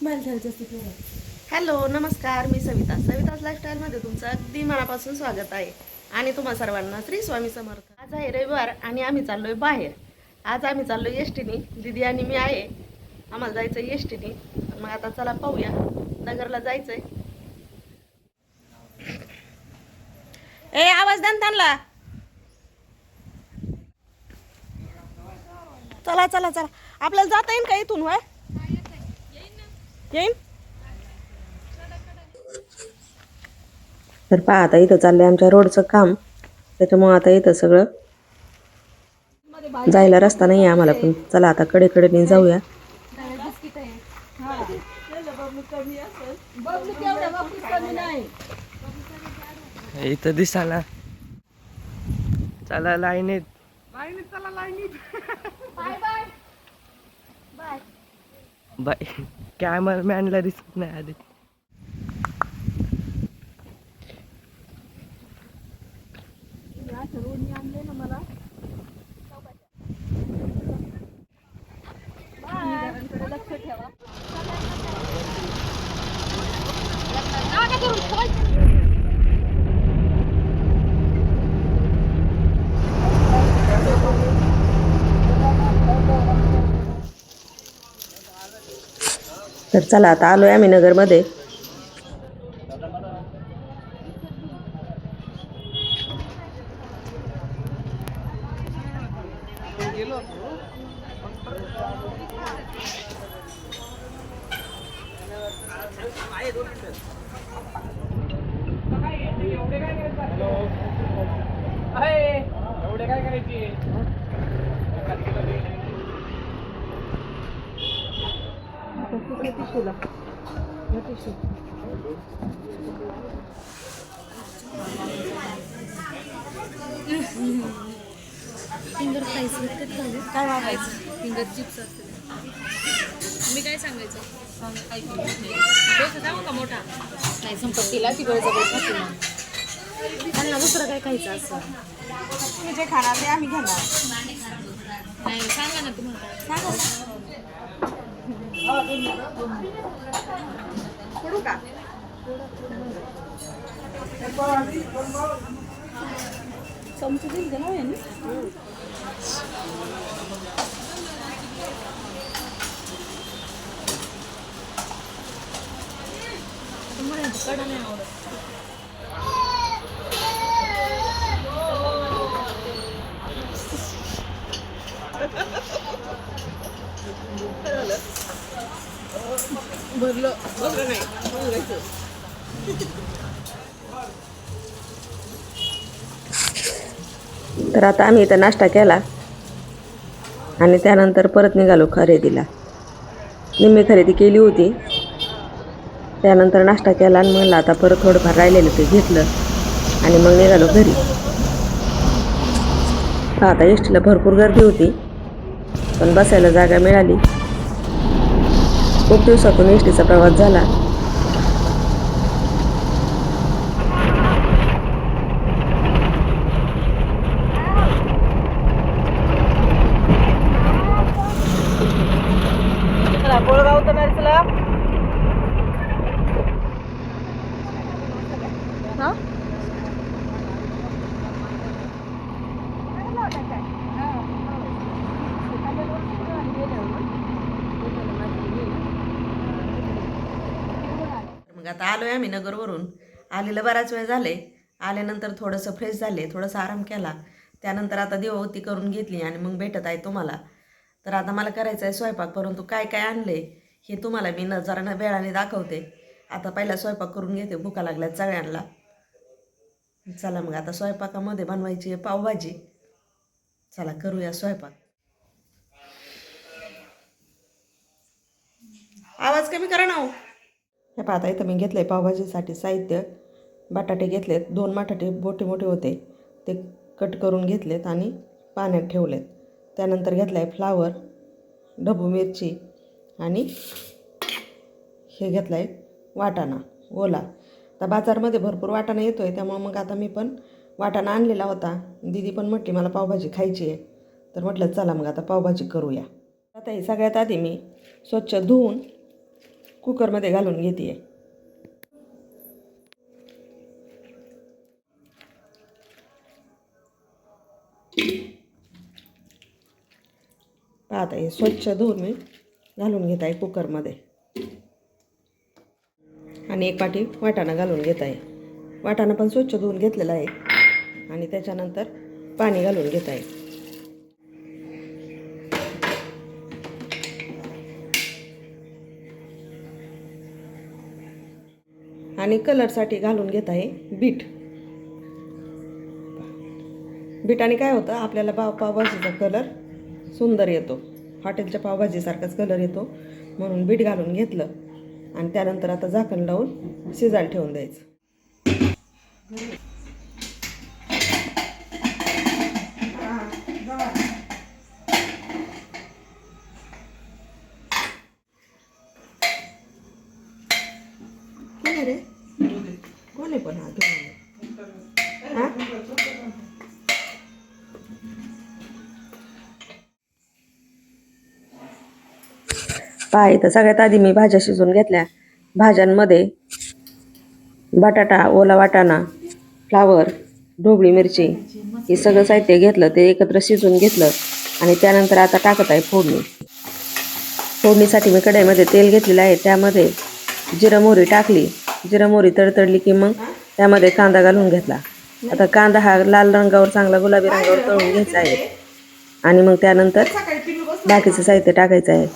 Smile घ्यायचं असते hello नमस्कार मी सविता. सविताज लाईफस्टाईलमध्ये तुमचं अगदी मनापासून स्वागत आहे. आणि तुम्हा सर्वांना श्री स्वामी समर्थ. आज आहे रविवार आणि आम्ही चाललोय बाहेर. आज आम्ही चाललोय एस टीने दिदी आणि मी आहे. आम्हाला जायचं एस टीने मग आता चला पाहूया. नगरला जायचंय. ए आवाज द्या त्यांना. चला चला चला. आपल्याला जाता येईल का इथून वय? येईन? तर पहा आता इथं चाललंय आमच्या रोडचं काम. त्याच्यामुळं आता इथं सगळं जायला रस्ता नाही आहे आम्हाला पण. चला आता कडे कडेने जाऊया. इथं दिसाला चला लाईनीत. बाय. कॅमेरामॅनला दिसत नाही आधी तर चला आता आलोय आम्ही नगरमध्ये. एवढे काय करायची? का रे? काय मागायचं फिंगर चिप्स असते मी काय सांगायचं? डोसा सांगू का मोठा? नाही संपत्तीला ती. त्यांना दुसरं काय खायचं असं तुम्ही जे खाणार ते आम्ही घेणार. नाही सांगा ना तुम्हाला. सांगा चमचे दिल ना यांनी तुम्हाला कडा नाही भरलं. भरलं नाही तर आता आम्ही इथं नाश्ता केला. आणि त्यानंतर परत निघालो खरेदीला. निम्मी खरेदी केली होती. त्यानंतर नाश्ता केला आणि म्हणलं आता परत थोडंफार राहिलेलं ते घेतलं. आणि मग निघालो घरी. आता एस टीला भरपूर गर्दी होती. पण बसायला जागा मिळाली. खूप दिवसातून एस टीचा प्रवास झाला चला कोळगाव तर नाही चला हा आता आता आहे आम्ही नगरवरून. आलेलं बराच वेळ झाले आल्यानंतर थोडंसं फ्रेश झाले थोडंसं आराम केला. त्यानंतर आता देवती करून घेतली आणि मग भेटत आहे तुम्हाला. तर आता मला करायचं आहे स्वयंपाक परंतु काय काय आणले हे तुम्हाला मी न जरा न वेळाने दाखवते. आता पहिला स्वयंपाक करून घेते भुका लागल्यात सगळ्यांना. चला मग आता स्वयंपाकामध्ये बनवायची आहे पावभाजी. चला करूया स्वयंपाक. आवाज कमी करा ना हो. हे पाहता इथं मी घेतलं आहे पावभाजीसाठी साहित्य. बटाटे घेतलेत दोन बटाटे मोठे मोठे होते. ते कट करून घेतलेत आणि पाण्यात ठेवलेत. त्यानंतर घेतलं आहे फ्लावर ढबू मिरची आणि हे घेतलं आहे वाटाणा ओला. आता बाजारमध्ये भरपूर वाटाणा येतो आहे त्यामुळं मग आता मी पण वाटाणा आणलेला होता. दीदी पण म्हटली मला पावभाजी खायची आहे. तर म्हटलं चला मग आता पावभाजी करूया. आता हे सगळ्यात आधी मी स्वच्छ धुवून कुकरमध्ये घालून घेते पाहता हे स्वच्छ धुवून मी घालून घेत आहे कुकरमध्ये. आणि एक पाटी वाटाणा घालून घेत आहे. वाटाणा पण स्वच्छ धुवून घेतलेला आहे. आणि त्याच्यानंतर पाणी घालून घेत आहे. आणि कलरसाठी घालून घेत आहे बीट. बीटाने काय होतं? आपल्याला पाव पावभाजीचा कलर सुंदर येतो. हॉटेलच्या पावभाजीसारखाच कलर येतो. म्हणून बीट घालून घेतलं आणि त्यानंतर आता झाकण लावून शिजायला ठेवून द्यायचं. कोण रे? कोण आहे पण हा हा? सगळ्यात आधी मी भाज्या शिजवून घेतल्या. भाज्यांमध्ये बटाटा ओला वाटाणा फ्लावर ढोबळी मिरची हे सगळं साहित्य घेतलं ते एकत्र शिजवून घेतलं आणि त्यानंतर आता टाकत आहे फोडणी. फोडणीसाठी मी कढईमध्ये तेल घेतलेलं आहे त्यामध्ये जिरं मोहरी टाकली. जिरं मोहरी तडतडली की मग त्यामध्ये कांदा घालून घेतला. आता कांदा हा लाल रंगावर चांगला गुलाबी रंगावर तळून घ्यायचा आहे. आणि मग त्यानंतर बाकीचं साहित्य टाकायचं आहे.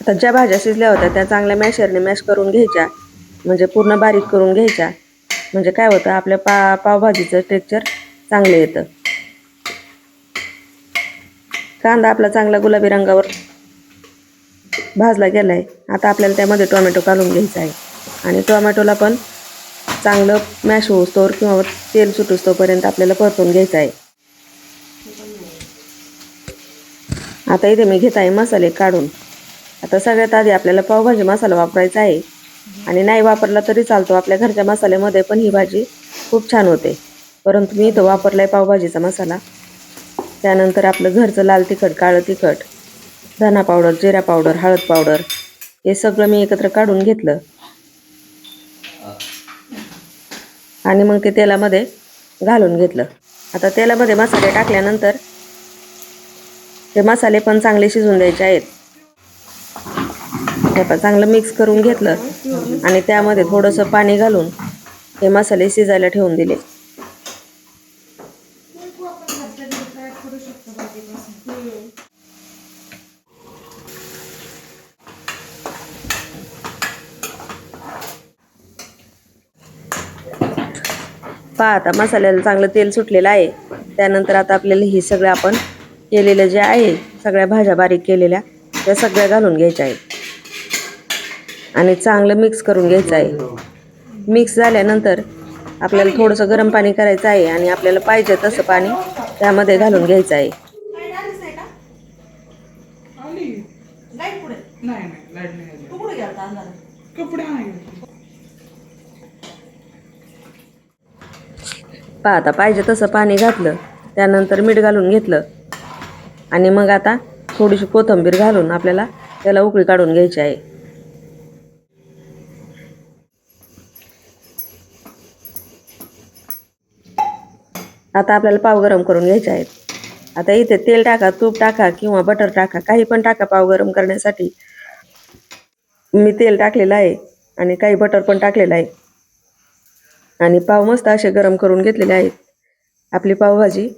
आता ज्या भाज्या शिजल्या होत्या त्या चांगल्या मॅशरने मॅश करून घ्यायच्या. म्हणजे पूर्ण बारीक करून घ्यायच्या. म्हणजे काय होतं आपल्या पा पावभाजीचं टेक्चर चांगलं येतं. कांदा आपला चांगला गुलाबी रंगावर भाजला गेला आहे आता आपल्याला त्यामध्ये टोमॅटो काढून घ्यायचा आहे. आणि टोमॅटोला पण चांगलं मॅश होऊस्तोवर किंवा तेल सुटूस्तोपर्यंत आपल्याला परतून घ्यायचं आहे. आता इथे मी घेत आहे मसाले काढून. आता सगळ्यात आधी आपल्याला पावभाजी मसाला वापरायचा आहे. आणि नाही वापरला तरी चालतो. आपल्या घरच्या मसाल्यामध्ये पण ही भाजी खूप छान होते. परंतु मी इथं वापरला आहे पावभाजीचा मसाला. त्यानंतर आपलं घरचं लाल तिखट काळं तिखट. धना पावडर जिरा पावडर हळद पावडर हे सगळं मी एकत्र काढून घेतलं. आणि मग ते तेलामध्ये घालून घेतलं. आता तेलामध्ये मसाले टाकल्यानंतर ते मसाले पण चांगले शिजून द्यायचे आहेत. हे पण चांगलं मिक्स करून घेतलं आणि त्यामध्ये थोडंसं पाणी घालून हे मसाले शिजायला ठेवून दिले. पहा आता मसाल्याला चांगलं तेल सुटलेलं आहे. त्यानंतर आता आपल्याला हे सगळं आपण केलेलं जे आहे सगळ्या भाज्या बारीक केलेल्या त्या सगळ्या घालून घ्यायच्या आहेत. आणि चांगलं मिक्स करून घ्यायचं आहे. मिक्स झाल्यानंतर आपल्याला थोडंसं गरम पाणी करायचं आहे आणि आपल्याला पाहिजे तसं पाणी त्यामध्ये घालून घ्यायचं आहे. पहा आता पाहिजे तसं पाणी घातलं त्यानंतर मीठ घालून घेतलं. आणि मग आता थोडीशी कोथिंबीर घालून आपल्याला त्याला उकळी काढून घ्यायची आहे. आता आपल्याला पाव गरम करून घ्यायचे आहेत. आता इथे तेल टाका तूप टाका किंवा बटर टाका काही पण टाका पाव गरम करण्यासाठी. मी तेल टाकलेलं आहे आणि काही बटर पण टाकलेलं आहे. आणि पाव मस्त असे गरम करून घेतलेले आहेत. आपली पावभाजी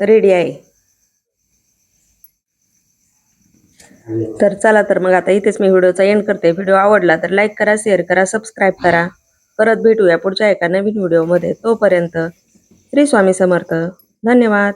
रेडी आहे. तर चला तर मग आता इथेच मी व्हिडिओचा एंड करते. व्हिडिओ आवडला तर लाईक करा शेअर करा सबस्क्राईब करा. परत भेटूया पुढच्या एका नवीन व्हिडिओमध्ये. तोपर्यंत श्री स्वामी समर्थ. धन्यवाद.